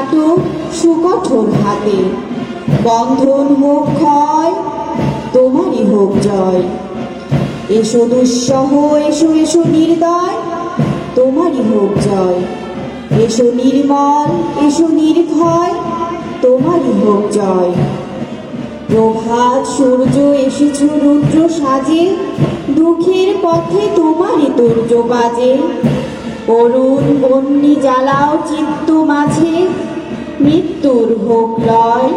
নাটক সুকঠোর হাতে বন্ধন হোক ক্ষয় তোমারই হোক জয়। এসো দুঃসহ, এসো এসো নির্দয় তোমারই হোক জয়। এসো নির্মল, এসো নির্ভয় তোমারই হোক জয়। প্রভাত সূর্য, এসেছ রুদ্র সাজে, দুঃখের পথে তোমারই তুর্য বাজে। করুণ বন্যি জ্বালাও চিত্ত মাঝে মৃত্যুর হোক লয়,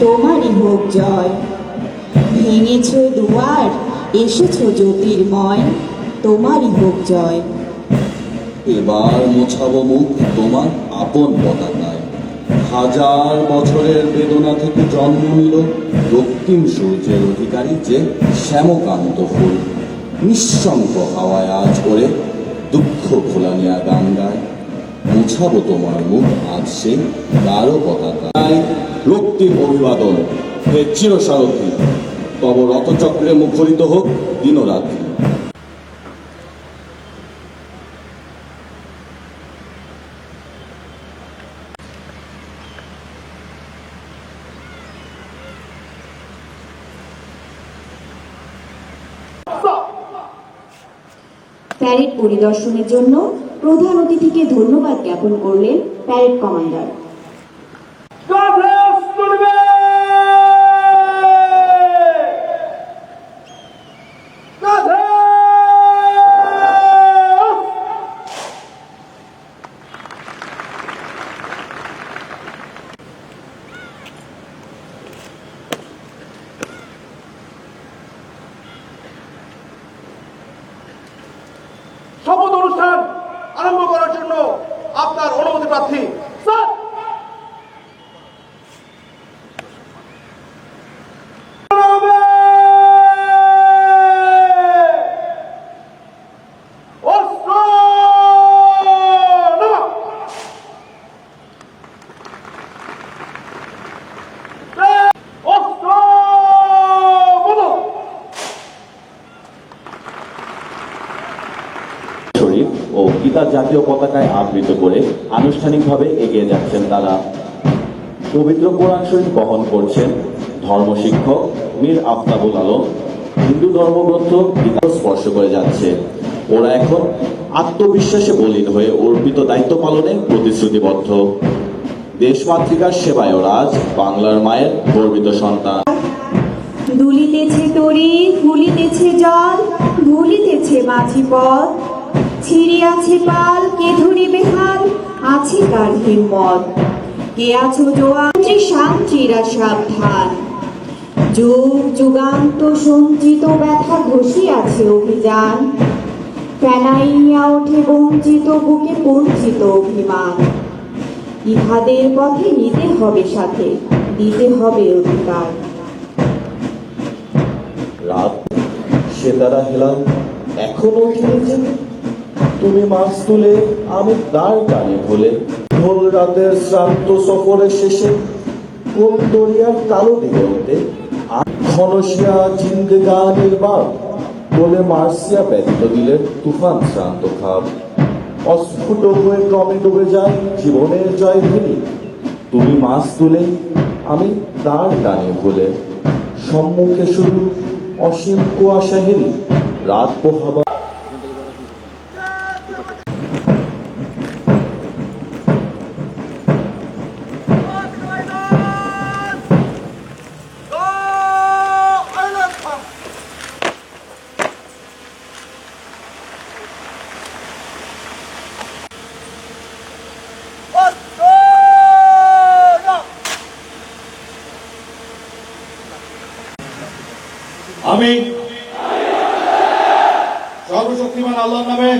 তোমারই হোক জয়। ভেঙেছ দুয়ার, এসেছ জ্যোতির্ময়, তোমারই হোক জয়। এবার মোছাবো মুখ তোমার আপন পতাকায়। হাজার বছরের বেদনা থেকে জন্ম নিল রক্তিম সূর্যের অধিকারী যে শ্যামকান্ত ফুল। নিঃশঙ্ক হাওয়ায় আজ করে দুঃখ খোলানিয়া গান গায়। মুছাবো তোমার মুখ আজ সে গাঢ় পতাকায় রক্তিম অভিবাদন হে চিরসারথী, তব রথচক্রে মুখরিত হোক দিনরাত্রি। প্যারেড পরিদর্শনের জন্য প্রধান অতিথিকে ধন্যবাদ জ্ঞাপন করলেন প্যারেড কমান্ডার। আরম্ভ করার জন্য আপনার অনুমতি প্রার্থী স্যার অস্ত্র নামা অস্ত্র বলো শরীফ গীতা জাতীয় পতাকায় আবৃত করে আনুষ্ঠানিকভাবে এগিয়ে যাচ্ছেন তারা। পবিত্র কোরআন শরীফ বহন করছেন ধর্ম শিক্ষক মীর আফতাবুল আলম। হিন্দু ধর্মগ্রন্থ গীতা স্পর্শ করে যাচ্ছে। ওরা এখন আত্মবিশ্বাসে বলীন হয়ে অর্পিত দায়িত্ব পালনে প্রতিশ্রুতিবদ্ধ। দেশমাতৃকার সেবায় ওরা আজ বাংলার মায়ের গর্বিত সন্তান। দুলিতেছে তরি ফুলিতেছে জল ভুলিতেছে মাঝি পথ ছিড়িয়াছে পাল, কে ধরিবে হাল আছে কার হিম্মত। কে আছো জোয়ান্ত্রী সান্ত্রীরা সাবধান। যুগ যুগান্ত সঞ্চিত ব্যথা ঘষিয়াছে অভিযান। ফেনাইয়া ওঠে বঞ্চিত বুকে বঞ্চিত অভিমান। ইহাদের পথে নিতে হবে সাথে, দিতে হবে অধিকার। রাত, সে তারা হেলাল এখনও খেলেছে তুমি মাছ তুলে, আমি দাঁড় টানে ভোলে ভোল রাতের শ্রান্ত সফরের শেষে কোন দরিয়ার কালো দিগন্তে ঘনশিয়া জিন্দগানের বাপ বলে মার্সিয়া ব্যতীত দিলে তুফান শ্রান্ত খাব অস্ফুট হয়ে ক্রমে ডুবে যায় জীবনের জয় ভেরি তুমি মাছ তুলে, আমি দাঁড় টানে ভুলে সম্মুখে শুধু অসীম কুয়াশা হেরি রাত পোহাবা আমি সর্বশক্তিমান আল্লাহর নামে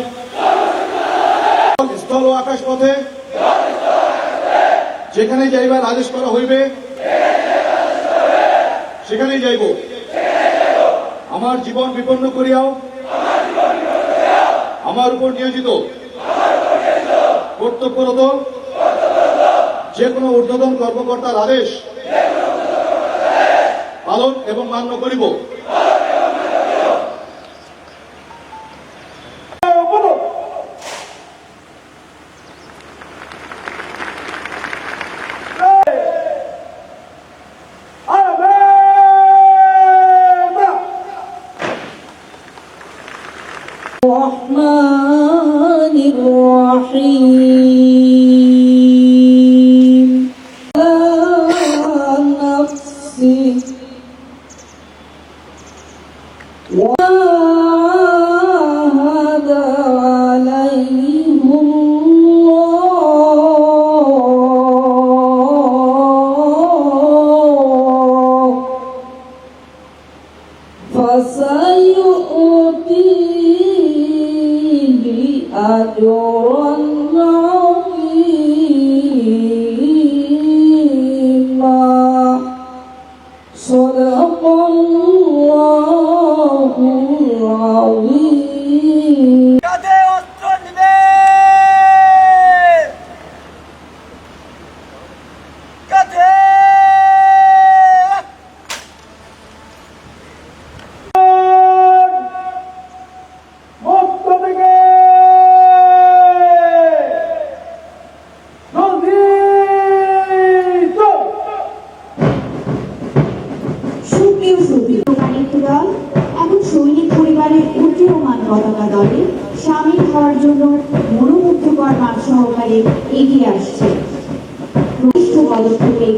স্থল ও আকাশ পথে যেখানে যাইবার আদেশ করা হইবে, সেখানেই যাইব। আমার জীবন বিপন্ন করিয়াও, আমার উপর নিয়োজিত, কর্তব্যরত, যে কোনো ঊর্ধ্বতন কর্মকর্তার আদেশ পালন এবং মান্য করিব। الرحيم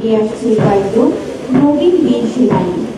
এগিয়ে আসছে কয়েকজন নবীন বীর সেনানী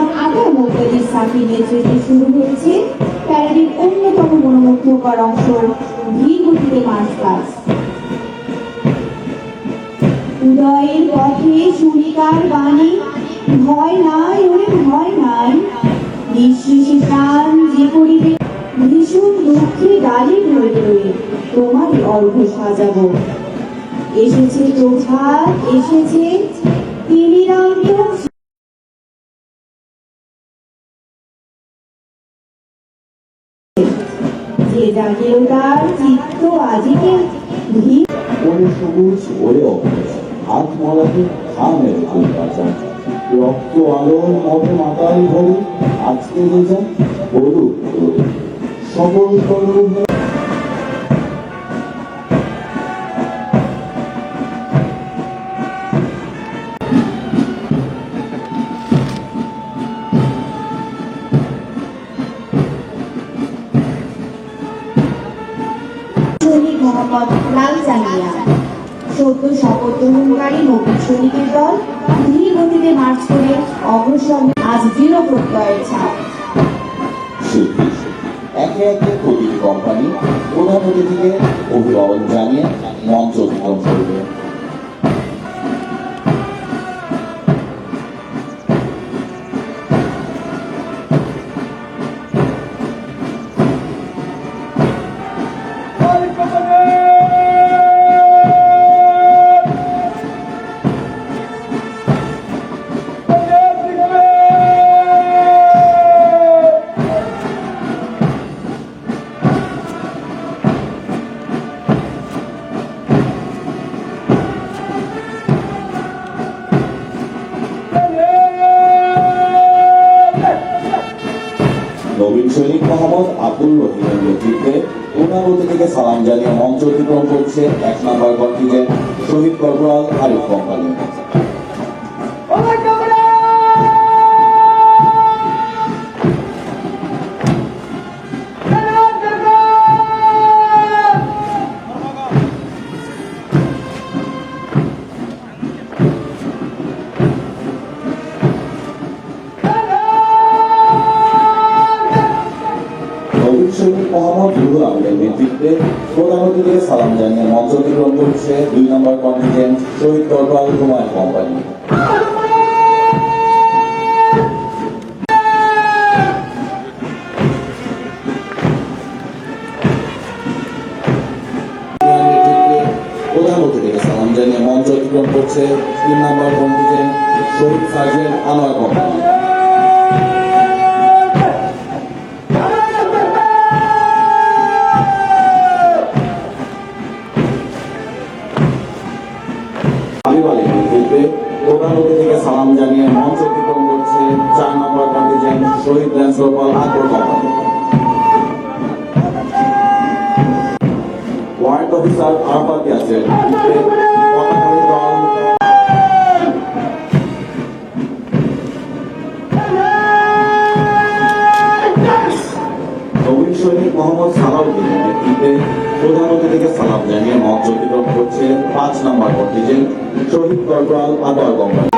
মোহাম্মদ আতার মোহাম্মদ সাফির নেতৃত্বে শুরু হয়েছে প্যারেডের অন্যতম মনোমুগ্ধকর অংশ ধীর গতিতে মার্চ পাস উদয়ের পথে সুরিকার বাণী, ভয় নাই, ওরে ভয় নাই। নিঃশেষে প্রাণ যে করিবে, ভীষণ দুঃখে ডালি রয়ে রয়ে তোমারই অর্ঘ সাজাবো। এসেছে প্রভাত, এসেছে তিমিরান্ত কে জাগিল তার চিত্ত সবুজ, ওরে হাত ফুল বাঁচান রক্ত আলোর মতে মাতাল ভরে। আজকে যে যা তোরে সকল প্রধান থেকে সালাম জানিয়ে মঞ্চ অতিক্রম করছে এক নম্বর কন্টিজেন্ট শহীদ corporal Arif company corporal Humayun সৈনিক মোহাম্মদ সালাউদ্দিনের নেতৃত্বে প্রধান অতিথিকে মঞ্চ অতিক্রম করছে পাঁচ নম্বর কন্টিজেন্ট শহীদ কর্পোরাল আবার কোম্পানি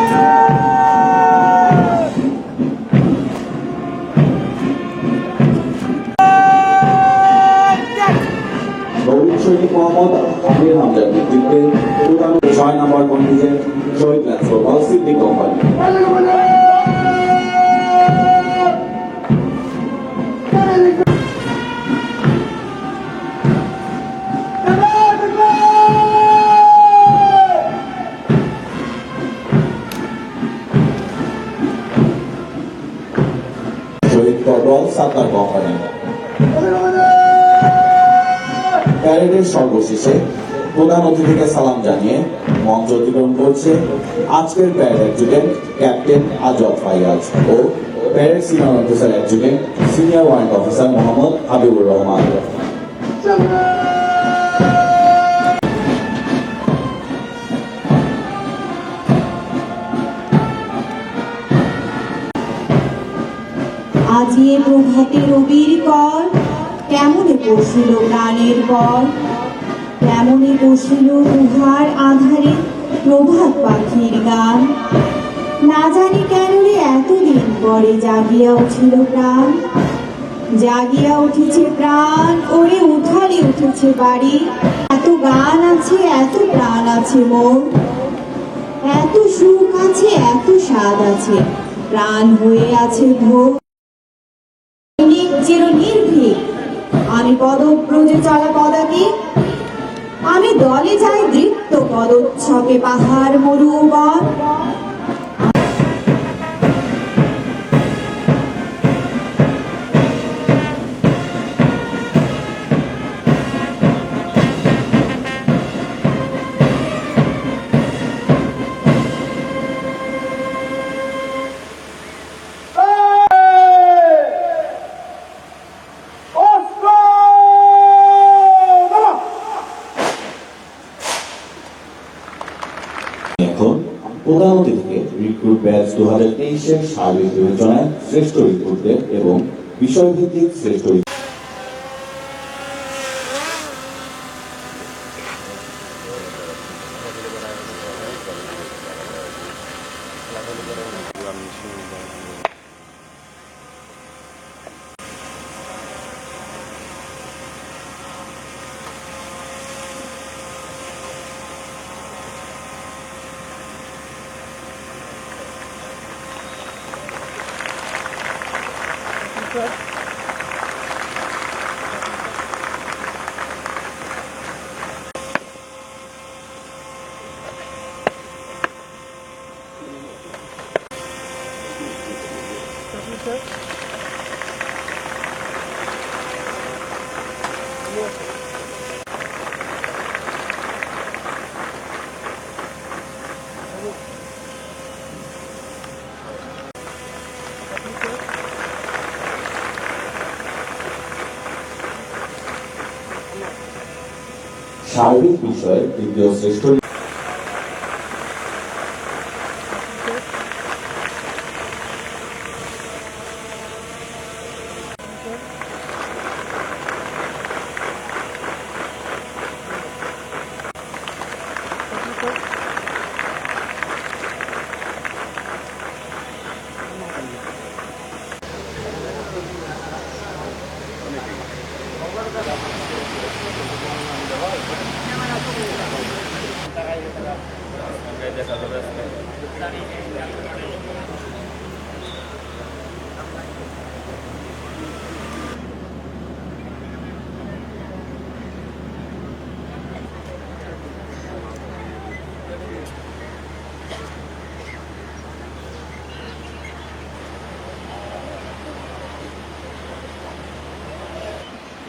প্রধান অতিথিকে সালাম জানিয়ে মঞ্চ অতিক্রম করছে আজকের parade adjutant captain Ajab Faiyaz ও parade senior officer adjutant senior ward officer Mohammad Habibur Rahman. আজি এ প্রভাতে রবির কর কেমনে পশিল প্রাণের পর? কেমনে বসিল উহার আধারে প্রভাত পাখির গান। না জানি কেন রে এতদিন পরে জাগিয়া উঠিল প্রাণ। জাগিয়া উঠেছে প্রাণ, ওরে উঠালে উঠেছে বাড়ি। এত গান আছে, এত প্রাণ আছে মোর এত সুখ আছে, এত স্বাদ আছে, প্রাণ হয়ে আছে সৈনিক চির নির্ভীক আমি পদব্রজে চলা পদাকে আমি দলে যাই দৃপ্ত পদচ্ছকে পাহাড় মরুবা রিক্রুট ব্যাচ দু হাজার তেইশের সার্বিক বিবেচনায় শ্রেষ্ঠ রিক্রুটদের এবং বিষয়ভিত্তিক শ্রেষ্ঠ সার্বিক বিষয়ে দ্বিতীয় শ্রেষ্ঠ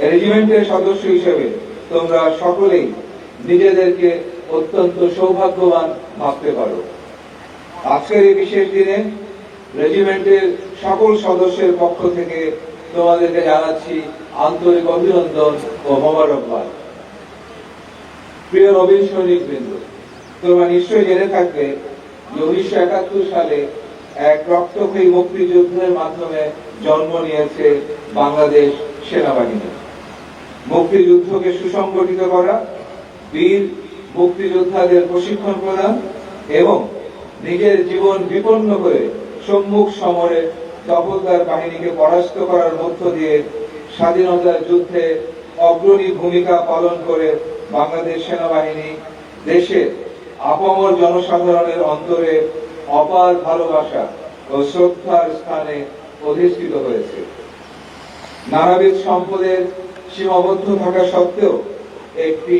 রেজিমেন্টের সদস্য হিসেবে তোমরা সকলেই নিজেদেরকে অত্যন্ত সৌভাগ্যবান ভাবতে পারো। আজকের এই বিশেষ দিনে রেজিমেন্টের সকল সদস্যের পক্ষ থেকে তোমাদেরকে জানাচ্ছি আন্তরিক অভিনন্দন ও মোবারকবাদ। প্রিয় নবীন সৈনিক বৃন্দ তোমরা নিশ্চয়ই জেনে থাকবে যে উনিশশো একাত্তর সালে এক রক্তক্ষয়ী মুক্তিযুদ্ধের মাধ্যমে জন্ম নিয়েছে বাংলাদেশ সেনাবাহিনী। মুক্তিযুদ্ধকে সুসংগঠিত করা, বীর মুক্তিযোদ্ধাদের প্রশিক্ষণ প্রদান এবং নিজের জীবন বিপন্ন করে সম্মুখ সমরে দখলদার বাহিনীকে পরাস্ত করার মধ্য দিয়ে স্বাধীনতার যুদ্ধে অগ্রণী ভূমিকা পালন করে বাংলাদেশ সেনাবাহিনী দেশের আপামর জনসাধারণের অন্তরে অপার ভালোবাসা ও শ্রদ্ধার স্থানে অধিষ্ঠিত হয়েছে। নানাবিধ সম্পদের সীমাবদ্ধ থাকা সত্ত্বেও একটি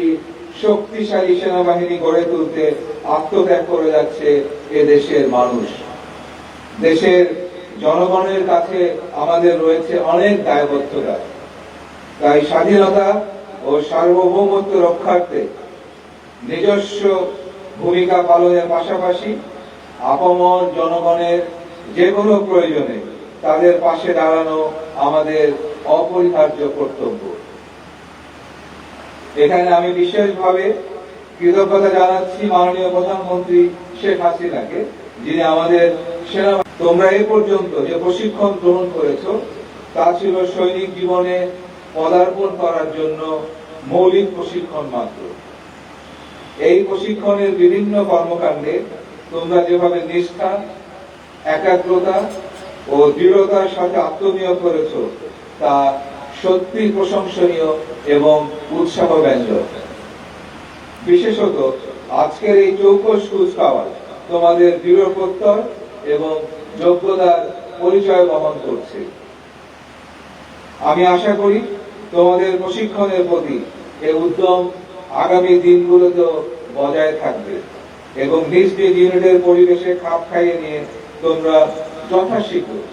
শক্তিশালী সেনাবাহিনী গড়ে তুলতে আত্মত্যাগ করে যাচ্ছে এ দেশের মানুষ। দেশের জনগণের কাছে আমাদের রয়েছে অনেক দায়বদ্ধতা। তাই স্বাধীনতা ও সার্বভৌমত্ব রক্ষার্থে নিজস্ব ভূমিকা পালনের পাশাপাশি আপমন জনগণের যে কোনো প্রয়োজনে তাদের পাশে দাঁড়ানো আমাদের অপরিহার্য কর্তব্য। এখানে আমি বিশেষভাবে কৃতজ্ঞতা জানাচ্ছি মাননীয় প্রধানমন্ত্রী শেখ হাসিনাকে, যিনি আমাদের সেনা তোমরা এ পর্যন্ত যে প্রশিক্ষণ গ্রহণ করেছ, তা ছিল সৈনিক জীবনে পদার্পণ করার জন্য মৌলিক প্রশিক্ষণ মাত্র। এই প্রশিক্ষণের বিভিন্ন কর্মকাণ্ডে তোমরা যেভাবে নিষ্ঠা, একাগ্রতা ও দৃঢ়তার সাথে আত্মনিয়োগ করেছ তা সত্যি প্রশংসনীয় এবং উৎসাহ ব্যঞ্জক বিশেষত আজকের এই চৌকস কুচকাওয়াজ তোমাদের দৃঢ় প্রত্যয় এবং যোগ্যতার পরিচয় বহন করছে। আমি আশা করি তোমাদের প্রশিক্ষণের প্রতি এই উদ্যম আগামী দিনগুলোতেও বজায় থাকবে এবং নিজ নিজ ইউনিটের পরিবেশে খাপ খাইয়ে নিয়ে তোমরা যথাশীঘ্র